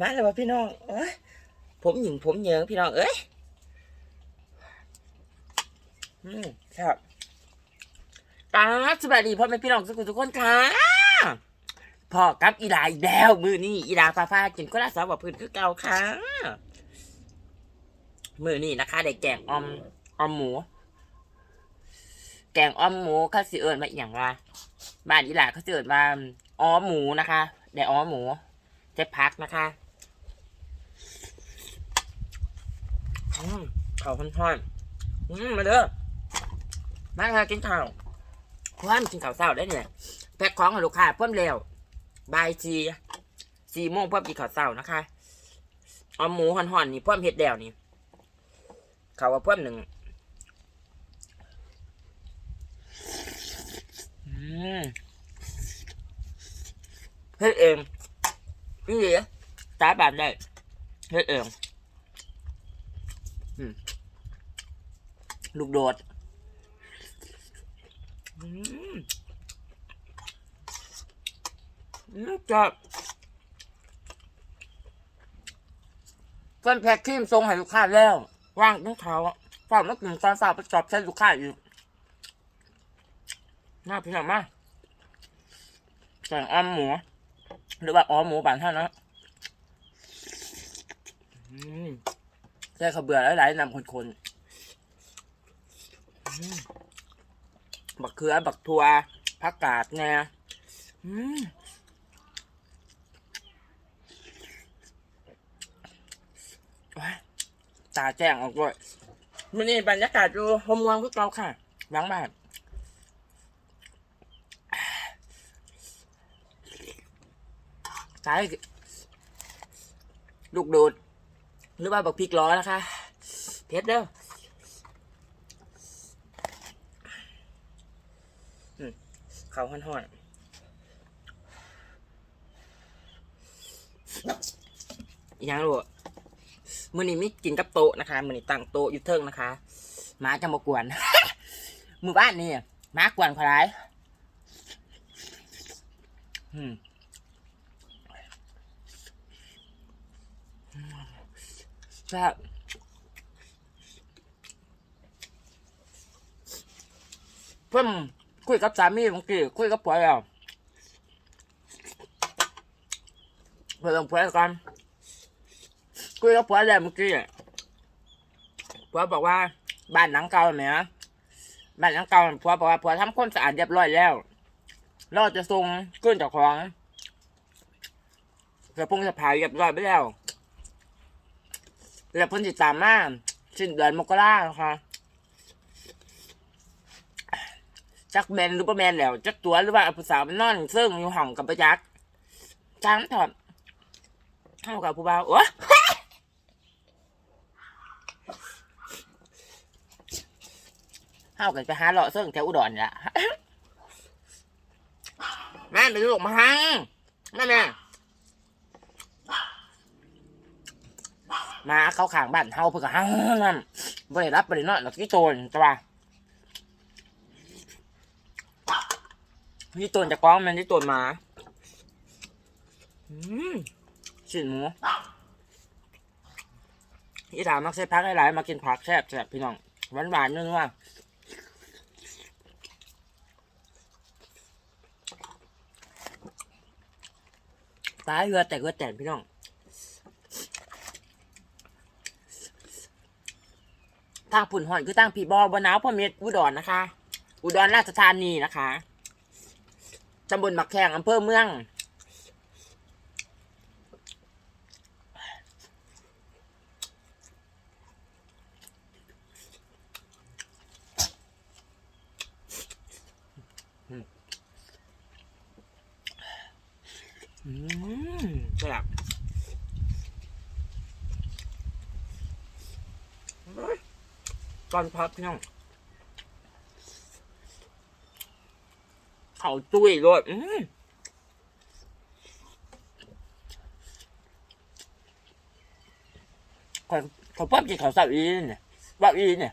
มาแล้วพี่น้องเอ้ยผมหญิงผมเหยิงพี่น้องเอ้ยอืมครับตาสวัสดีพ่อแม่พี่น้องทุกคนทุกคนค่ะพ่อกับอีหลาอีกแล้ว มือนี่อีหลาฟ้าฟ้ากินก็ลาสาวกับพื้นคือเก่าค่ะ มือนี่นะคะได้แกงออมออมหมู แกงออมหมูเขาสิเอิญมาอย่างว่าบ้านอีหลาเขาสิเอิญว่าอ้อมหมูนะคะได้อ้อมหมูเจ๊พักนะคะ ข้าวทอนๆอืมาเด้อมาค่ะกินข้าวเพิ่มกินข้าวเช้าได้เนี่ยแพ็คของให้ลูกค้าเพิ่มเร็วบายสี่สี่โมงเพิ่มกินข้าวเช้านะคะอ้อมหมูห่อนๆนี่เพิ่มเห็ดเดียวนี่เขาว่าเพิ่มหนึ่งเฮ็ดเองนี่เหรอตาบานได้เฮ็ดเองอืม ลูกโดดอืมอืมจับเพิ่นแพ็คครีมทรงให้ลูกค้าแล้วว่างต้งเขาฝากมากินตอนสาวไปจอบใช้ลูกค้าอยู่น่าพี่น้องมากแกงอ้อมหมู หรือว่าอ้อมหมูบานเท่านะอืมแค่ขาวเบื่อหลายๆนำคนๆ บักเขือบักทัวผักกาดแน่ตาแจ้งออกด้วยมันนี่บรรยากาศดูหมวงพวกเราค่ะหลังบ้านใช้ลูกโดด หรือว่าบักพริกล้อนะคะ เพชรเด้อม เขาห่อนห่อนๆอย่างลูกมือนี้มิกินกับโต๊ะนะคะมือนี้ตั้งโต๊ะอยู่เทิงนะคะหมาจะมากวนมือบ้านนี่หมากวนขลายแซ่บเพิ่ม คุยกับสามีเมื่อกี้คุยกับผัวแล้วเพื่อนผัวกันคุยกับผัวแล้วเมื่อกี้ผัวบอกว่า บ้านหลังเก่าไหมนะบ้านหลังเก่าผัวบอกว่าผัวทำความสะอาดเรียบร้อยแล้วเราจะส่งขึ้นจากของเพื่อพุ่งสะพายเรียบร้อยไปแล้วแล้วเพิ่นติดตามมาสิ้นเดือนมกราค่ะ จักแมนหรือบ่แมนแล้วจักตัวหรือว่าผู้สาวมันนอนซึ่งอยู่ห้องกับประจักษ์จังถอดเท่ากับผู้บ่าวโอ้เฮากันไปหาเลาะซึ่งแถวอุดรนี่ล่ะแม่ไปลูกมาหังนั่แม่มาเข้าขางบ้านเฮาเพื่อก็หังนั่นบ่ได้รับบ่ได้นอนหรอกที่โตนจ้ะ ว่าที่โตนจะกกล้องมันที่ตนหมาอืมชิ้นหมูอีถามมักใส่พักหลายๆมากินผักแซ่บแซ่บพี่น้องหวานหวานๆนึงว่าตายเรือแต่เรือแต่พี่น้อง ทางผุ่นหอนคือทางผีบอบนาวพ่อเม็ดอุดรนะคะ อุดรราชธานีนะคะ ตำบลหมักแข่งอำเภอเมือง อืมแซ่บตอนพักพี่น้อง เขาตุ้ยด้วยอืมเขาเขาปั๊บกินเขาวสับอีเนี่ยว่าอีเนี่ย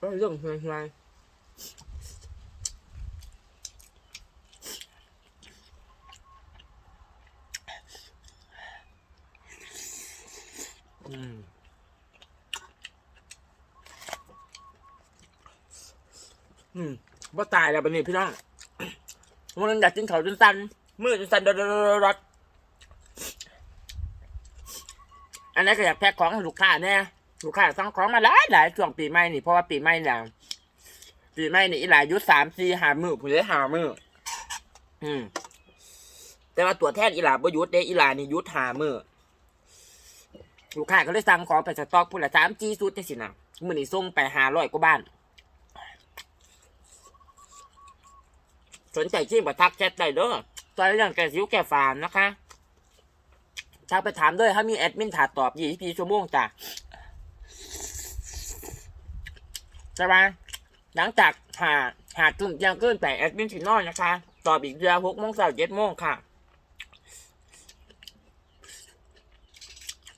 ก็เรื่องเฮียเฮียอืมอืมว่าตายแล้วบันนี้พี่น้อง มันอยากกินเขาวจนสันมือจนสันดดดอันนี้ก็อยากแพ็คของให้ลูกค้าแน่ลูกค้าสั่งของมาหลายหลายช่วงปีใหม่นี่เพราะว่าปีใหม่เนี่ยปีใหม่นี่หลายยุสามสี่หามือผมเลยหามืออืมแต่ว่าตัวแทนอีหลาบ่ยุดเด้อีหลานี่ยุดหามือลูกค้าก็เลยสั่งของไปสต็อกพุ่นละสามจีสุดจังสินะมือนี้ส่งไปหาร้อยกว่าบ้าน สนใจชิมก็ทักแชทได้เด้อตอนเรื่องแกสิวแกฟาร์มนะคะทักไปถามด้วยถ้ามีแอดมินถาตอบ24ชั่วโมงจ้ะใช่ไหมหลังจากหาหาจุ่มยังเกินแต่แอดมินสินอนนะคะ ตอบอีกเดือนหกโมงเช้าเจ็ดโมงค่ะ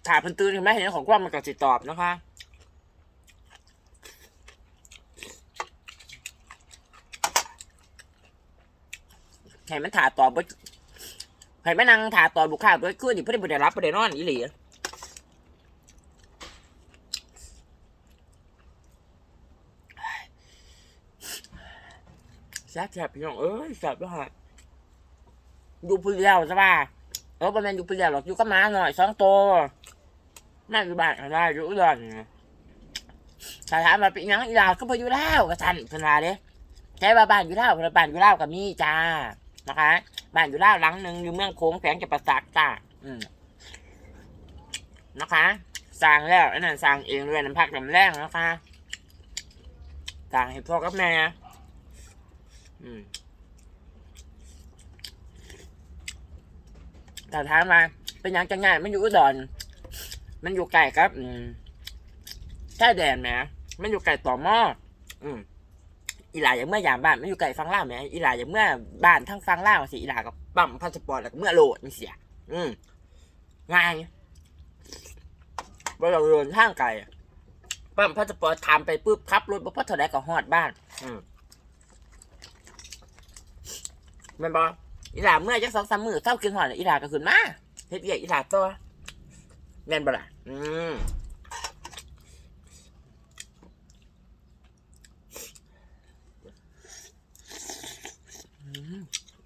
ถ่ายเพิ่นตื่นขึ้นมเห็นของความมันก็สิตอบนะคะ ให้มันถ่าต่อบบ่ให้มันนั่งถ่าต่อบลูกค้าด้วยคืนนี่เพิ่นบ่ได้รับบ่ได้นอนอีหลีแซ่บๆพี่น้องเอ้ยแซ่บด้วยฮะอยู่ผู้เดียวใช่ป่ะเออบ่แม่นอยู่ผู้เดียวหรอกอยู่กับหมาหน่อยสองตัวนั่งอยู่บ้านก็ได้อยู่ดรนี่ถ้าถามาเป็นยังอีหลาก็บ่อยู่แล้วก็สั่นพนาเด้ใช่ว่าบ้านอยู่แล้วพนาบ้านอยู่แล้วก็มีจ้า นะคะบ้านอยู่แล้วหลังหนึ่งอยู่เมืองโค้งแขวงจะประสาทจ้าอืมนะคะสร้างแล้วอันนั้นสร้างเองด้วยน้ำพักน้ำแรงนะคะสร้างให้พ่อกับแม่อืมแต่ถามมาเป็นยังจังไงมันอยู่อุดรมันอยู่ไกลครับ อืมใช่แดนไหมมันอยู่ไกลต่อหม้ออืม อีหลาอย่างเมื่อยามบ้านไมันอยู่ไกลฟังล่าไหมอีหลาอย่างเมื่อบ้านทั้งฟังล่าสิอีหลากับปั๊มพาสปอร์ตแล้วเมื่อโหลดนี่เสีย อืมง่ายเวลาเดินทางไกลปั๊มพาสปอร์ตทำไปปุ๊บขับรถบ่พอเท่าไรก็ฮอดบ้าน อืมแม่นบออีหลาเมื่อจักสองสามมือเศร้ากินหอดอีหลาก็ขึ้นมาเฮ็ดเวียกอีหลาตัวแม่นบ่ล่ะอืม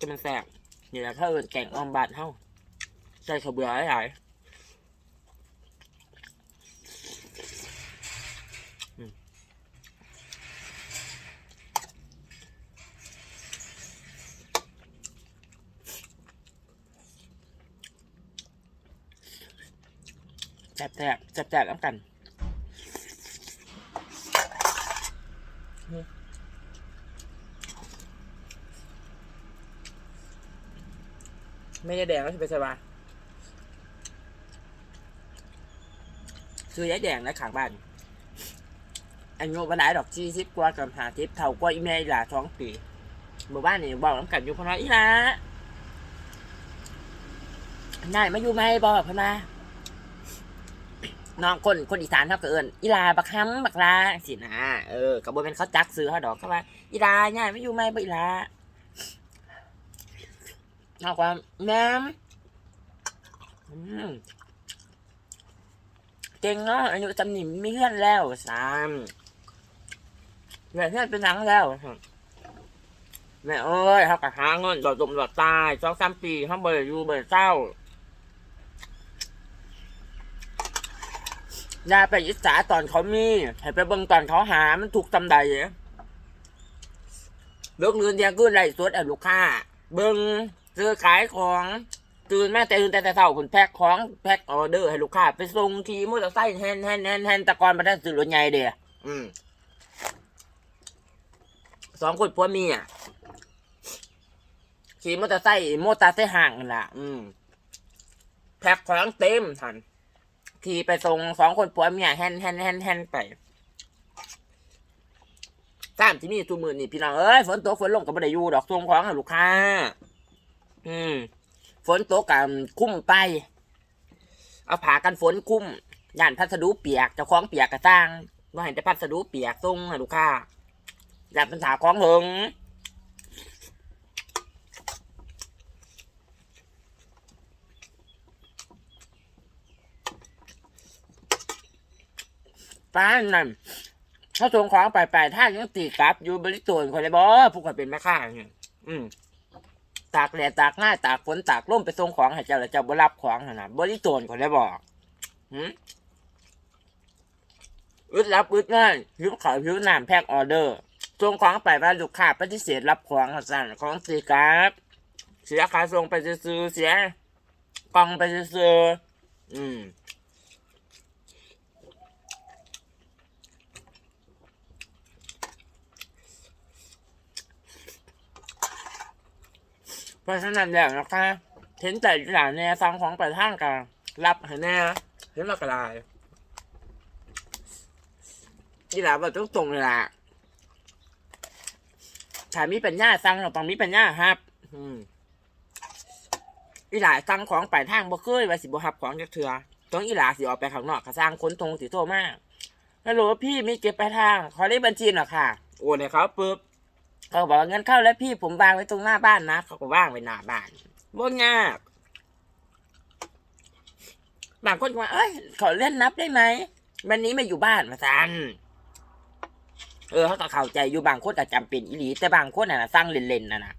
จะมันแสบนี่แหละถ้าเอินแกงออมบาดเท่าใส่ข้าวเบื่อหลายๆอืมแซ่บแซ่บแซ่บแซ่บน้ำกัน ไม่ได้แดงแล้วจะไปสบายซื้อยายแดงนะขางบ้านอายุวันไหนดอกจีสิบกว่ากับหาทิพเท่ากว่าอีเมลหลาท้องปีหมู่บ้านนี่บอกน้ำกันอยู่พนว่าอีลานายมาอยู่ไหมบอกพนาน้องคนคนอีสานเขาก็เอินอีลาบักฮัมบักลาสินะเออกับบเป็นเขาจักซื้อเขาดอกเขาว่าอีลาเนี่ยไม่อยู่ไหมบ่อีลา เอาความแม่มอืมเก่งเนาะอายุจำหนิมมีเพื่อนแล้วสามแม่เพื่อนเป็นนังแล้วแม่เอ้ยเขากะหาเงินดอดดมดอดตายสองสามปีเขาเบิดอยู่เบิดเศร้าอย่าไปอิจฉาตอนเขามีให้ไปเบิ่งตอนเขาหามันถูกตำใดเลิกเรียนเดียงขึ้นไรสดแอบลูกค้า เบิ่ง ซื้อขายของตื่นมาแต่ตื่นแต่แต่เช้าคุณแพ็คของแพ็คออเดอร์ให้ลูกค้าไปส่งทีมอเตอร์ไซค์แฮนแฮนแฮนแฮนแตะกอนมาได้ซื้อรถใหญ่เดียอืมสองคนผัวเมียขี่มอเตอร์ไซค์มอเตอร์ไซค์ห่างนั่นล่ะอืมแพ็คของเต็มทันขี่ไปส่งสองคนผัวเมียแฮนแฮนแฮนแฮนไปสามที่มีทุกมือนี่พี่น้องเอ้ยฝนตกฝนลงก็ไม่ได้อยู่ดอกส่งของให้ลูกค้า อืมฝนตกกับคุ้มไป เอาผากันฝนคุ้มย่านพัสดุเปียกเจ้าของเปียกกระจ้างว่าเห็นแต่พัสดุเปียกส่งให้ลูกค้าย่านปัญหาของหิงป้านนั่นเขาส่งของไปไปท่ายังตีกลับอยู่บริโภคคนเลยบ่ผู้คนเป็นแม่ค้าเนี่ยอืม ตากแดดตากง่ายตากฝนตากลมไปส่งของให้เจ้าแล้วเจ้าบ่รับของหั่นน่ะบริโภคคนเลยบอกหืมอึดรับอึดง่ายหิวข้าวหิวน้ำแพ็กออเดอร์ส่งของไปว่าลูกค้าปฏิเสธรับของสั่นของสีกลับเสียค่าส่งไปซื้อเสียกล่องไปซื้ออืม เพราะฉะนั้นแล้วนะคะเห็นแต่หลานเนี่ยฟังของไปทางกันรับให้แน่เห็นมากระไรยี่หลาบอกต้องตรงเลยล่ะถ้ามีปัญญาสั่งเราต้องมีปัญญาครับ อืมอีหลาสั่งของไปทางบ่เคยว่าสิบ่รับของจากเถื่อต้องอีหลาสิออกไปข้างนอกก็สร้างคนตรงสิโทมาฮัลโหลพี่มีเก็บไปทาง ขอเลขบัญชีหน่อยค่ะ โอนให้เขาปุ๊บ เขาบอกว่าเงินเข้าแล้วพี่ผมวางไว้ตรงหน้าบ้านนะเขาก็วางไว้หน้าบ้านบ่ยากบางคนก็ว่าเอ้ยขอเล่นนับได้ไหมวันนี้ไม่อยู่บ้านมาสันเออเขาก็เข้าใจอยู่บางคนก็จำเป็นอีหลีแต่บางคนน่ะสร้างเล่นๆน่ะนะ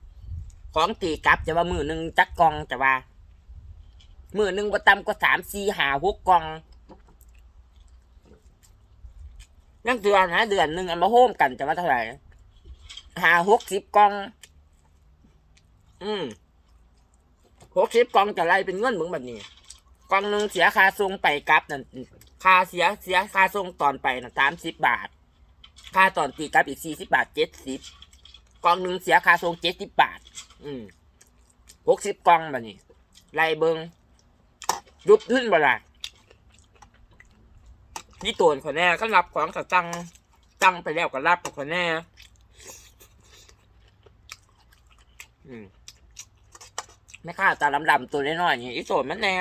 ของตีกลับจะว่ามือหนึ่งจักกองจะว่า มือหนึ่งบ่ต่ำกว่าสามสี่หาหกกองนั่งเดือนนะเดือนหนึ่งเอามาโฮมกันจะว่าเท่าไหร่ หาหกสิบกล่อง อืมหกสิบกล่องจะไล่เป็นเงินมึงแบบนี้กล่องหนึ่งเสียค่าส่งไปกลับนั่นค่าเสียเสียค่าส่งตอนไปน่ะสามสิบบาท ค่าตอนตีกลับอีกสี่สิบบาทเจ็ดสิบกล่องหนึ่งเสียค่าส่งเจ็ดสิบบาท อืมหกสิบกล่องแบบนี้ไล่เบิงยุบขึ้นบ่ล่ะนี่ตัวคนแน่ก็รับของกับตังตังไปแล้วก็รับกับคนแน่ อืม ไม่ค่าตาลำๆตัวน้อยๆนี่อีโสดมันแน่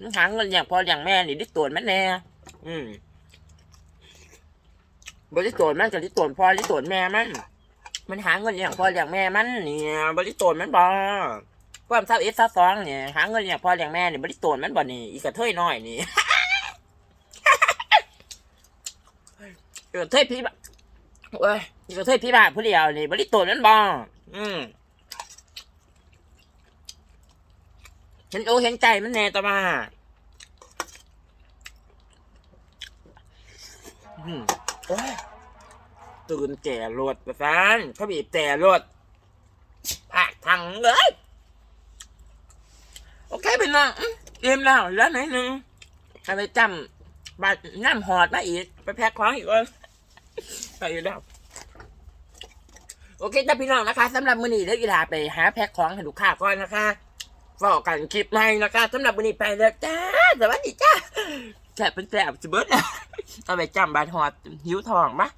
มันหาเงินอย่างพออย่างแม่นี่ดิโตนมันแน่อืมบริโตนมันกับดิโตนพอดิโตนแม่มันมันหาเงินอย่างพออย่างแม่มันเนี่ยบริโตนมันบอความเท่าเอสเท่าสองเนี่ยหาเงินอย่างพออย่างแม่นี่บริโตนมันบ่นี่อีกระเทยน้อยนี่เออเทยพี่บ้าเว้ยอีกระเทยพี่บ้าผู้เดียวนี่บริโตนมันบออืม เห็นโอเห็นใจมันแน่ต่อมาอืมโอ้ยตื่นแก่รถประสานเขาบีบแต่รถพากทังเลย โอเคเป็นน้องเอ็มแล้วแล้วไหนหนึ่งให้ไปจำบาดน้ำหอดมาอีก ไปแพ็คของอีกคนไปอยู่แล้วโอเคจ้าพี่น้องนะคะสำหรับมือนี้เดี๋ยวอีลาไปหาแพ็คของให้ลูกค้าก่อนนะคะ ฝากกันคลิปใหม่นะคะสำหรับวันนี้ไปแล้วจ้า สวัสดีจ้าแสบเป็นแสบจะเบิดเอาไปจำบาดหอดหิวทองปะ